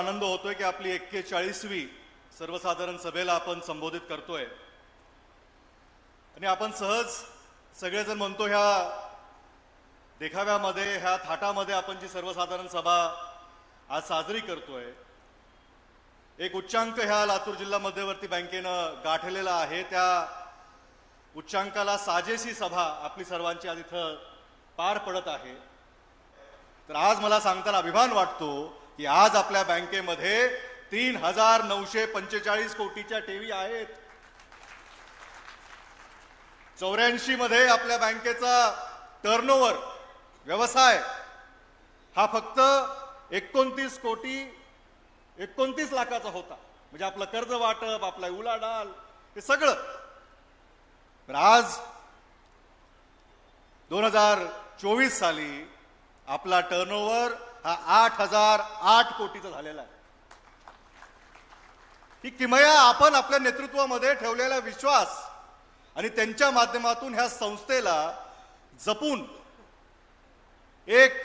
आनंद होतोय की आपली एक्केचाळीसवी सर्वसाधारण सभेला आपण संबोधित करतोय. आणि आपण सहज सगळेजण म्हणतो ह्या देखाव्यामध्ये ह्या थाटामध्ये आपण जी सर्वसाधारण सभा आज साजरी करतोय एक उच्चांक ह्या लातूर जिल्हा मध्यवर्ती बँकेनं गाठलेला आहे. त्या उच्चांकाला साजेशी सभा आपली सर्वांची आज इथं पार पडत आहे. तर आज मला सांगताना अभिमान वाटतो की आज आपल्या बँकेमध्ये तीन हजार नऊशे पंचेचाळीस कोटीच्या ठेवी आहेत. चौऱ्याऐंशी मध्ये आपल्या बँकेचा टर्नओव्हर व्यवसाय हा फक्त एकोणतीस कोटी एकोणतीस लाखाचा होता. म्हणजे आपलं कर्ज वाटप आपला उलाढाल हे सगळं. तर आज दोन हजार चोवीस साली आपला टर्नओव्हर हा आठ हजार आठ कोटीचा झालेला आहे. ही किमया आपण आपल्या नेतृत्वामध्ये ठेवलेला विश्वास आणि त्यांच्या माध्यमातून ह्या संस्थेला जपून एक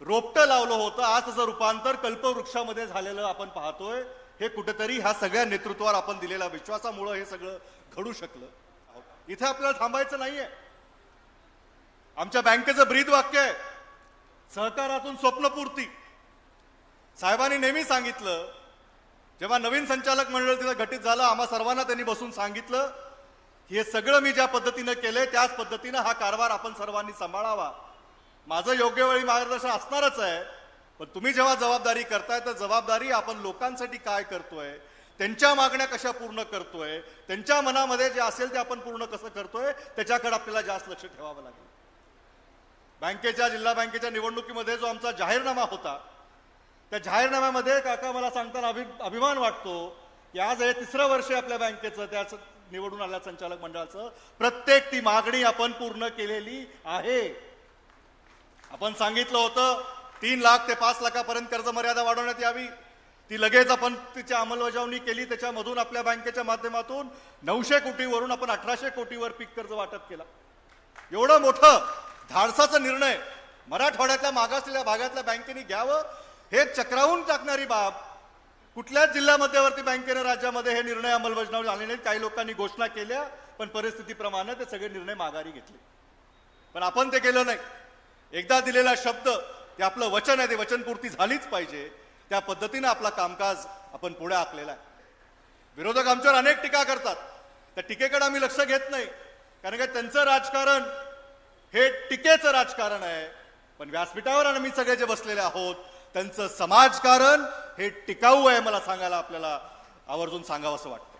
रोपटं लावलं होतं. आज त्याचं रूपांतर कल्पवृक्षामध्ये झालेलं आपण पाहतोय. हे कुठेतरी ह्या सगळ्या नेतृत्वावर आपण दिलेल्या विश्वासामुळं हे सगळं घडू शकलं. इथे आपल्याला थांबायचं नाहीये. आमच्या बँकेचं ब्रीद वाक्य आहे. सहकारातून स्वप्नपूर्ती. साहेबांनी नेहमी सांगितलं जेव्हा नवीन संचालक मंडळ तिथं घटित झालं आम्हा सर्वांना त्यांनी बसून सांगितलं हे सगळं मी ज्या पद्धतीनं केलंय त्याच पद्धतीनं हा कारभार आपण सर्वांनी सांभाळावा. माझं योग्य वेळी मार्गदर्शन असणारच आहे पण तुम्ही जेव्हा जबाबदारी करताय तर जबाबदारी आपण लोकांसाठी काय करतोय त्यांच्या मागण्या कशा पूर्ण करतोय त्यांच्या मनामध्ये जे असेल ते आपण पूर्ण कसं करतोय त्याच्याकडे आपल्याला जास्त लक्ष ठेवावं लागेल. बँकेच्या जिल्हा बँकेच्या निवडणुकीमध्ये जो आमचा जाहीरनामा होता त्या जाहीरनाम्यामध्ये काका मला सांगताना अभि अभिमान वाटतो की आज हे तिसरं वर्ष आपल्या बँकेचं त्याच निवडून आल्या संचालक मंडळाचं. प्रत्येक ती मागणी आपण पूर्ण केलेली आहे. आपण सांगितलं होतं तीन लाख ते पाच लाखापर्यंत कर्ज मर्यादा वाढवण्यात यावी. ती लगेच आपण तिची अंमलबजावणी केली त्याच्यामधून आपल्या बँकेच्या माध्यमातून नऊशे कोटीवरून आपण अठराशे कोटीवर पीक कर्ज वाटप केला. एवढं मोठं धाडसाचा निर्णय. मराठवाड्यातल्या मागासलेल्या भागातल्या बँकेने घ्यावं हे चक्रावून टाकणारी बाब कुठल्याच जिल्हा मध्यवर्ती बँकेने राज्यामध्ये हे निर्णय अंमलबजावणी झाले नाहीत काही लोकांनी घोषणा केल्या पण परिस्थितीप्रमाणे ते सगळे निर्णय माघारी घेतले. पण आपण ते केलं नाही. एकदा दिलेला शब्द ते आपलं वचन आहे ते वचनपूर्ती झालीच पाहिजे. त्या पद्धतीनं आपला कामकाज आपण पुढे आखलेला आहे. विरोधक आमच्यावर अनेक टीका करतात. त्या टीकेकडे आम्ही लक्ष घेत नाही. कारण का त्यांचं राजकारण हे टीकेचं राजकारण आहे. पण व्यासपीठावर आम्ही सगळे जे बसलेले आहोत त्यांचं समाजकारण हे टिकाऊ आहे मला सांगायला आपल्याला आवर्जून सांगावं असं वाटतं.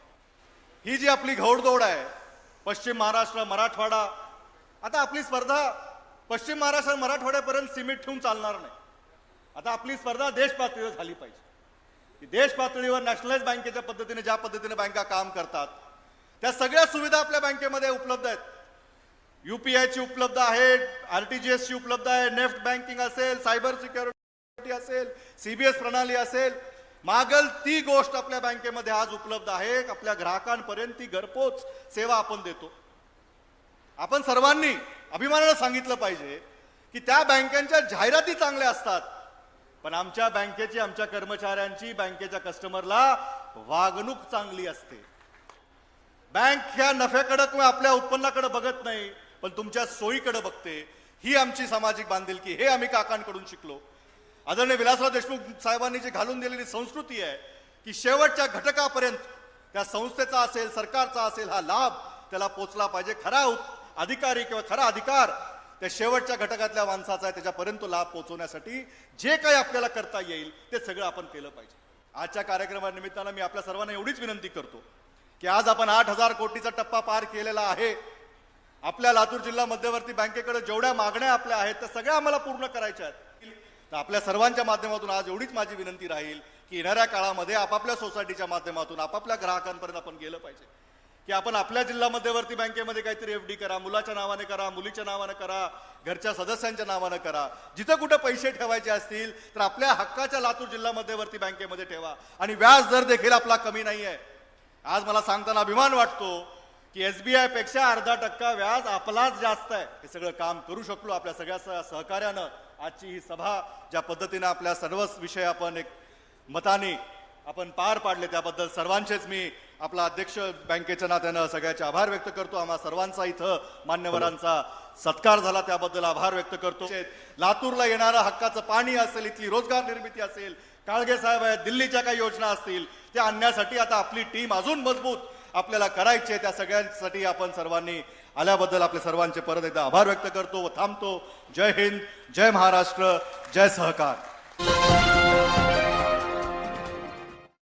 ही जी आपली घौडदौड आहे पश्चिम महाराष्ट्र मराठवाडा आता आपली स्पर्धा पश्चिम महाराष्ट्र मराठवाड्यापर्यंत सीमित ठेवून चालणार नाही. आता आपली स्पर्धा देश पातळीवर झाली पाहिजे. देश पातळीवर नॅशनलाइज बँकेच्या पद्धतीने ज्या पद्धतीने बँका काम करतात त्या सगळ्या सुविधा आपल्या बँकेमध्ये उपलब्ध आहेत. युपीआयची उपलब्ध आहे आरटीजीएस ची उपलब्ध आहे नेफ्ट बँकिंग असेल सायबर सिक्युरिटी असेल सीबीएस प्रणाली असेल मागल ती गोष्ट आपल्या बँकेमध्ये आज उपलब्ध आहे आपल्या ग्राहकांपर्यंत ती घरपोच सेवा आपण देतो. आपण सर्वांनी अभिमानानं सांगितलं पाहिजे की त्या बँकांच्या जाहिराती चांगल्या असतात पण आमच्या बँकेची आमच्या कर्मचाऱ्यांची बँकेच्या कस्टमरला वागणूक चांगली असते. बँक ह्या नफ्याकडे किंवा आपल्या उत्पन्नाकडे बघत नाही पण तुमच्या सोयीकडे बघते. ही आमची सामाजिक बांधिलकी हे आम्ही काकांकडून शिकलो. आदरणीय विलासराव देशमुख साहेबांनी जी घालून दिलेली संस्कृती आहे की शेवटच्या घटकापर्यंत त्या संस्थेचा असेल सरकारचा असेल हा लाभ त्याला पोचला पाहिजे. खरा अधिकारी किंवा खरा अधिकार त्या शेवटच्या घटकातल्या माणसाचा आहे त्याच्यापर्यंत लाभ पोहोचवण्यासाठी जे काही आपल्याला करता येईल ते सगळं आपण केलं पाहिजे. आजच्या कार्यक्रमानिमित्तानं मी आपल्या सर्वांना एवढीच विनंती करतो की आज आपण आठ हजार कोटीचा टप्पा पार केलेला आहे. आपल्या लातूर जिल्हा मध्यवर्ती बँकेकडे जेवढ्या मागण्या आपल्या आहेत त्या सगळ्या आम्हाला पूर्ण करायच्या आहेत. तर आपल्या सर्वांच्या माध्यमातून आज एवढीच माझी विनंती राहील की येणाऱ्या काळामध्ये आपापल्या सोसायटीच्या माध्यमातून आपापल्या ग्राहकांपर्यंत आपण गेलं पाहिजे. की आपण आपल्या जिल्हा मध्यवर्ती बँकेमध्ये काहीतरी एफ डी करा मुलाच्या नावाने करा मुलीच्या नावानं करा घरच्या सदस्यांच्या नावानं करा. जिथं कुठं पैसे ठेवायचे असतील तर आपल्या हक्काच्या लातूर जिल्हा मध्यवर्ती बँकेमध्ये ठेवा. आणि व्याज दर देखील आपला कमी नाही आहे आज मला सांगताना अभिमान वाटतो की एसबीआयपेक्षा अर्धा टक्का व्याज आपलाच जास्त आहे. हे सगळं काम करू शकलो आपल्या सगळ्या सहकार्यानं. आजची ही सभा ज्या पद्धतीनं आपल्या सर्वच विषय आपण एक मताने आपण पार पाडले त्याबद्दल सर्वांचेच मी आपला अध्यक्ष बँकेच्या नात्यानं सगळ्याचे आभार व्यक्त करतो. आम्हा सर्वांचा इथं मान्यवरांचा सत्कार झाला त्याबद्दल आभार व्यक्त करतो. लातूरला येणारं हक्काचं पाणी असेल इथली रोजगार निर्मिती असेल काळगे साहेब आहेत दिल्लीच्या काही योजना असतील त्या आणण्यासाठी आता आपली टीम अजून मजबूत आपल्याला करायचे त्या सगळ्यांसाठी आपण सर्वांनी आल्याबद्दल आपल्या सर्वांचे परत एकदा आभार व्यक्त करतो व थांबतो. जय हिंद जय महाराष्ट्र जय सहकार.